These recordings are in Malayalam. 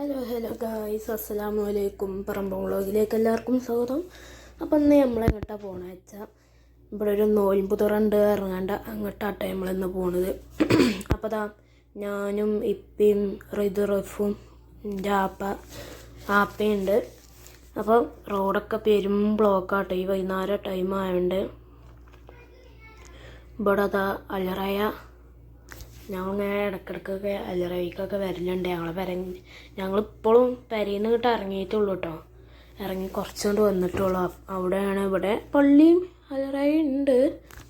ഹലോ ഹലോ ഗായ്സ് അസ്സലാമു അലൈക്കും പറമ്പ വ്ളോഗിലേക്ക് എല്ലാവർക്കും സ്വാഗതം. അപ്പം ഇന്ന് നമ്മൾ എങ്ങോട്ടാണ് പോകണ വെച്ചാൽ ഇവിടെ ഒരു നോയിമ്പ് തുറണ്ട് ഇറങ്ങാണ്ട അങ്ങോട്ടാട്ടെ നമ്മളിന്ന് പോണത്. അപ്പോൾ ദാ ഞാനും ഇപ്പയും റിതു റഫും എന്റെ ആപ്പ ആപ്പയുണ്ട്. അപ്പോൾ റോഡൊക്കെ പെരും ബ്ലോക്കാട്ടെ. ഈ വൈകുന്നേരം ടൈം ആയതുകൊണ്ട് ഇവിടെ അതാ അലറയ ഞങ്ങളിങ്ങനെ ഇടക്കിടക്കൊക്കെ അലറവിക്കൊക്കെ വരലുണ്ട്. ഞങ്ങളെ പെര ഞങ്ങളിപ്പോഴും പെരയിൽ നിന്ന് ഇറങ്ങിയിട്ടുള്ളൂ കേട്ടോ ഇറങ്ങി കുറച്ചുകൊണ്ട് വന്നിട്ടുള്ളൂ അവിടെയാണ് ഇവിടെ പള്ളിയും അലറായി ഉണ്ട്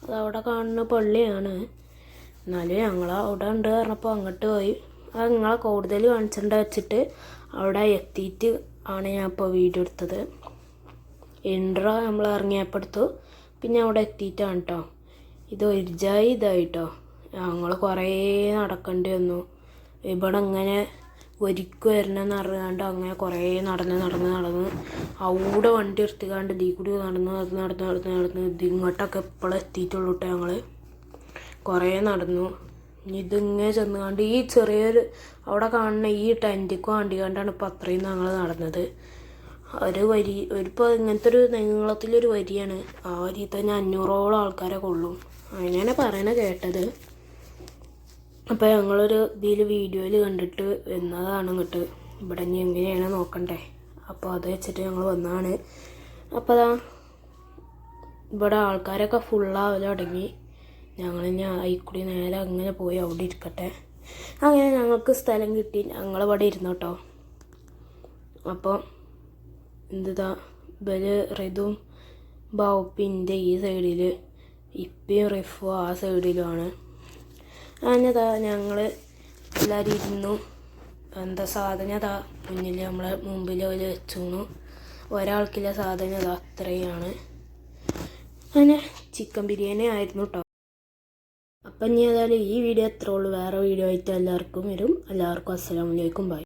അത് അവിടെ കാണുന്ന പള്ളിയാണ്. എന്നാലും ഞങ്ങൾ അവിടെ ഉണ്ട് പറഞ്ഞപ്പോൾ അങ്ങോട്ട് പോയി. അത് നിങ്ങളെ കൂടുതൽ കാണിച്ചിട്ടുണ്ട് വെച്ചിട്ട് അവിടെ എത്തിയിട്ട് ആണ് ഞാൻ ഇപ്പോൾ വീഡിയോ എടുത്തത്. ഇൻട്രോ നമ്മൾ ഇറങ്ങിയപ്പോൾ എടുത്തു. പിന്നെ അവിടെ എത്തിയിട്ടാണ് കേട്ടോ ഇത് ഒരിജായി ഇതായിട്ടോ ഞങ്ങൾ കുറേ നടക്കേണ്ടി വന്നു. ഇവിടെ ഇങ്ങനെ ഒരിക്കു വരണമെന്ന് അറിയാണ്ട് അങ്ങനെ കുറേ നടന്ന് നടന്ന് നടന്ന് അവിടെ വണ്ടി എടുത്തിക്കാണ്ട് ഇതിൽ കൂടി നടന്ന് നടന്ന് നടന്ന് നടന്ന് നടന്ന് ഇത് ഇങ്ങോട്ടൊക്കെ എത്തിയിട്ടുള്ളൂ കേട്ടോ ഞങ്ങൾ കുറേ നടന്നു. ഇതിങ്ങനെ ഇതിങ്ങനെ ചെന്നുകൊണ്ട് ഈ ചെറിയൊരു അവിടെ കാണുന്ന ഈ ടെന്റിക്ക് വേണ്ടി കണ്ടാണ് ഇപ്പോൾ അത്രയും ഞങ്ങൾ നടന്നത്. ഒരു വരി ഒരിപ്പോൾ ഇങ്ങനത്തെ ഒരു നീളത്തിലൊരു വരിയാണ്. ആ വരി തന്നെ അഞ്ഞൂറോളം ആൾക്കാരെ കൊള്ളും അങ്ങനെയാണ് പറയണ കേട്ടത്. അപ്പോൾ ഞങ്ങളൊരു ഇതിൽ വീഡിയോയിൽ കണ്ടിട്ട് വന്നതാണ് ഇങ്ങോട്ട്. ഇവിടെ ഇനി എങ്ങനെയാണ് നോക്കണ്ടേ? അപ്പോൾ അത് വെച്ചിട്ട് ഞങ്ങൾ വന്നതാണ്. അപ്പോൾ അതാ ഇവിടെ ആൾക്കാരൊക്കെ ഫുള്ളാവൽ തുടങ്ങി. ഞങ്ങൾ ഇനി ആയിക്കൂടി നേരെ അങ്ങനെ പോയി അവിടെ ഇരിക്കട്ടെ. അങ്ങനെ ഞങ്ങൾക്ക് സ്ഥലം കിട്ടി. ഞങ്ങളിവിടെ ഇരുന്നു കേട്ടോ അപ്പോൾ എന്താ ഇവർ റിതും ബാവുപ്പിന്റെ ഈ സൈഡിൽ ഇപ്പയും റിഫും ആ സൈഡിലുമാണ് അങ്ങനെതാ ഞങ്ങൾ എല്ലാവരും ഇരുന്നു. എന്താ സാധനം അതാ മുന്നിൽ നമ്മളെ മുമ്പിൽ ഒരു വെച്ചുണു. ഒരാൾക്കില്ല സാധനം അതാ അത്രയാണ്. അങ്ങനെ ചിക്കൻ ബിരിയാണി ആയിരുന്നു കേട്ടോ അപ്പം ഇനി ഏതായാലും ഈ വീഡിയോ എത്ര ഉള്ളൂ. വേറെ വീഡിയോ ആയിട്ട് എല്ലാവർക്കും വരും. എല്ലാവർക്കും അസ്സലാമലൈക്കും ബൈ